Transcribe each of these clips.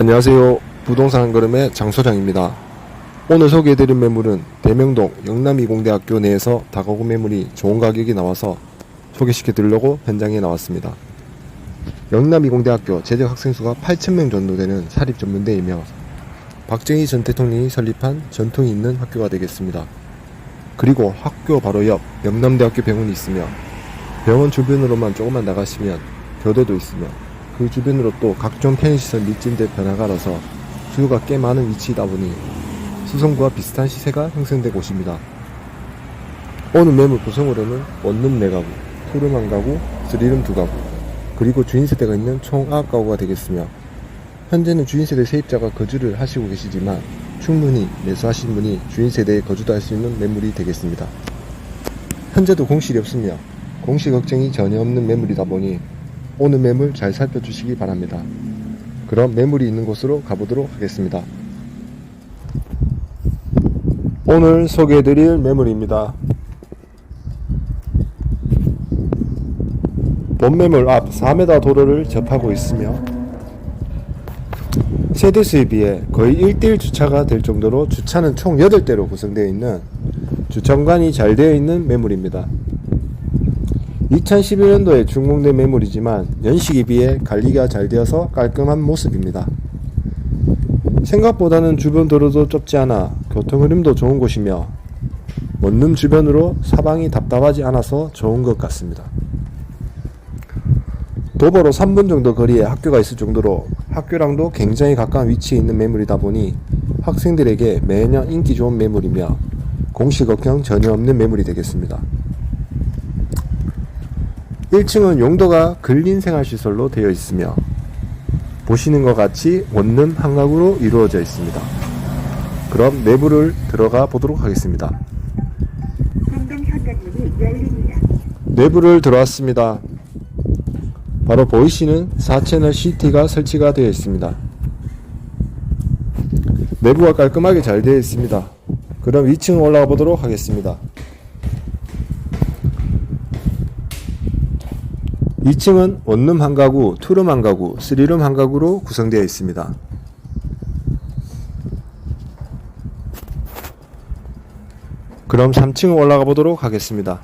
안녕하세요. 부동산 한 걸음의 장소장입니다. 오늘 소개해드린 매물은 대명동 영남이공대학교 내에서 다가구 매물이 좋은 가격이 나와서 소개시켜드리려고 현장에 나왔습니다. 영남이공대학교 재적 학생 수가 8,000명 정도 되는 사립 전문대이며 박정희 전 대통령이 설립한 전통이 있는 학교가 되겠습니다. 그리고 학교 바로 옆 영남대학교 병원이 있으며 병원 주변으로만 조금만 나가시면 교대도 있으며 그 주변으로 또 각종 편의시설 밀집된 변화가라서 수요가 꽤 많은 위치이다 보니 수성구와 비슷한 시세가 형성된 곳입니다. 오늘 매물 구성으로는 원룸 4가구, 투룸 1가구, 쓰리룸 2가구, 그리고 주인세대가 있는 총 9가구가 되겠으며 현재는 주인세대 세입자가 거주를 하시고 계시지만 충분히 매수하신 분이 주인세대에 거주도 할 수 있는 매물이 되겠습니다. 현재도 공실이 없으며 공시 걱정이 전혀 없는 매물이다 보니 오늘 매물 잘 살펴주시기 바랍니다. 그럼 매물이 있는 곳으로 가보도록 하겠습니다. 오늘 소개해드릴 매물입니다. 본매물 앞 4m 도로를 접하고 있으며 세대 수에 비해 거의 1대1 주차가 될 정도로 주차는 총 8대로 구성되어 있는 주차공간이 잘 되어 있는 매물입니다. 2011년도에 준공된 매물이지만 연식에 비해 관리가 잘 되어서 깔끔한 모습입니다. 생각보다는 주변 도로도 좁지 않아 교통 흐름도 좋은 곳이며 원룸 주변으로 사방이 답답하지 않아서 좋은 것 같습니다. 도보로 3분 정도 거리에 학교가 있을 정도로 학교랑도 굉장히 가까운 위치에 있는 매물이다 보니 학생들에게 매년 인기 좋은 매물이며 공시 걱정 전혀 없는 매물이 되겠습니다. 1층은 용도가 근린생활시설로 되어 있으며 보시는 것 같이 원룸 한가구로 이루어져 있습니다. 그럼 내부를 들어가 보도록 하겠습니다. 내부를 들어왔습니다. 바로 보이시는 4채널 CT가 설치가 되어 있습니다. 내부가 깔끔하게 잘 되어 있습니다. 그럼 2층 올라가 보도록 하겠습니다. 2층은 원룸 한 가구, 투룸 한 가구, 쓰리룸 한 가구로 구성되어 있습니다. 그럼 3층 올라가 보도록 하겠습니다.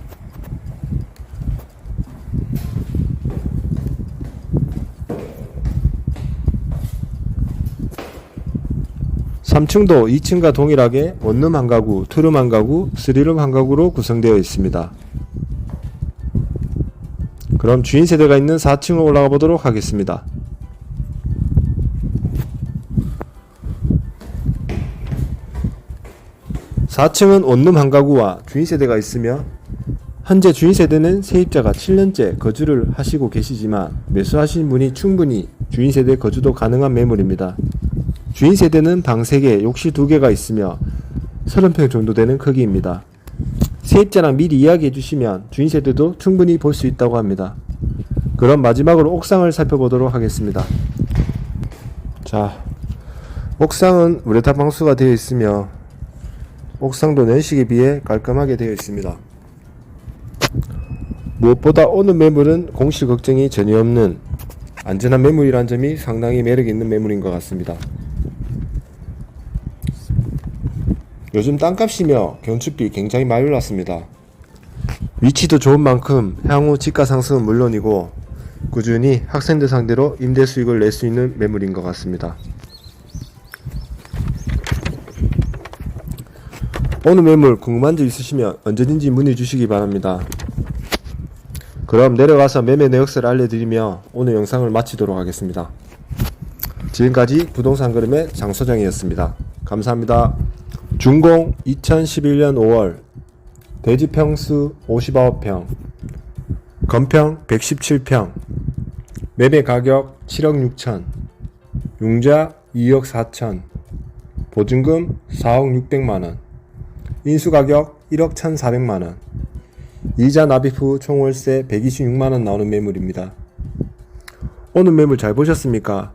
3층도 2층과 동일하게 원룸 한 가구, 투룸 한 가구, 쓰리룸 한 가구로 구성되어 있습니다. 그럼 주인 세대가 있는 4층으로 올라가 보도록 하겠습니다. 사층은 원룸 한 가구와 주인 세대가 있으며 현재 주인 세대는 세입자가 7년째 거주를 하시고 계시지만 매수하신 분이 충분히 주인 세대 거주도 가능한 매물입니다. 주인 세대는 방 3개, 욕실 2개가 있으며 30평 정도 되는 크기입니다. 세입자랑 미리 이야기해 주시면 주인 세대도 충분히 볼 수 있다고 합니다. 그럼 마지막으로 옥상을 살펴보도록 하겠습니다. 자, 옥상은 우레탄 방수가 되어 있으며 옥상도 내식에 비해 깔끔하게 되어 있습니다. 무엇보다 오늘 매물은 공실 걱정이 전혀 없는 안전한 매물이란 점이 상당히 매력 있는 매물인 것 같습니다. 요즘 땅값이며 건축비 굉장히 많이 올랐습니다. 위치도 좋은 만큼 향후 집가 상승은 물론이고 꾸준히 학생들 상대로 임대 수익을 낼 수 있는 매물인 것 같습니다. 오늘 매물 궁금한 점 있으시면 언제든지 문의 주시기 바랍니다. 그럼 내려가서 매매 내역서를 알려드리며 오늘 영상을 마치도록 하겠습니다. 지금까지 부동산 그림의 장소장이었습니다. 감사합니다. 준공 2011년 5월 대지 평수 59평 건평 117평 매매 가격 7억 6천 융자 2억 4천 보증금 4억 6백만원 인수가격 1억 1,400만원 이자 납입 후 총월세 126만원 나오는 매물입니다. 오늘 매물 잘 보셨습니까?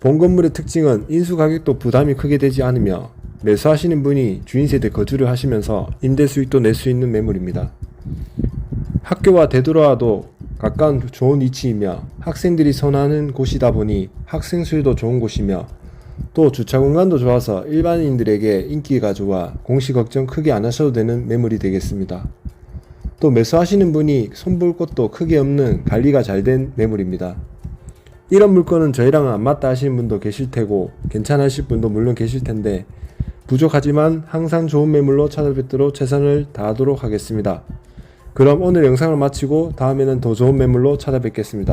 본 건물의 특징은 인수 가격도 부담이 크게 되지 않으며 매수하시는 분이 주인 세대 거주를 하시면서 임대 수익도 낼 수 있는 매물입니다. 학교와 되돌아와도 가까운 좋은 위치이며 학생들이 선호하는 곳이다 보니 학생 수요도 좋은 곳이며 또 주차 공간도 좋아서 일반인들에게 인기가 좋아 공시 걱정 크게 안 하셔도 되는 매물이 되겠습니다. 또 매수하시는 분이 손볼 것도 크게 없는 관리가 잘 된 매물입니다. 이런 물건은 저희랑은 안 맞다 하시는 분도 계실 테고 괜찮으실 분도 물론 계실 텐데 부족하지만 항상 좋은 매물로 찾아뵙도록 최선을 다하도록 하겠습니다. 그럼 오늘 영상을 마치고 다음에는 더 좋은 매물로 찾아뵙겠습니다.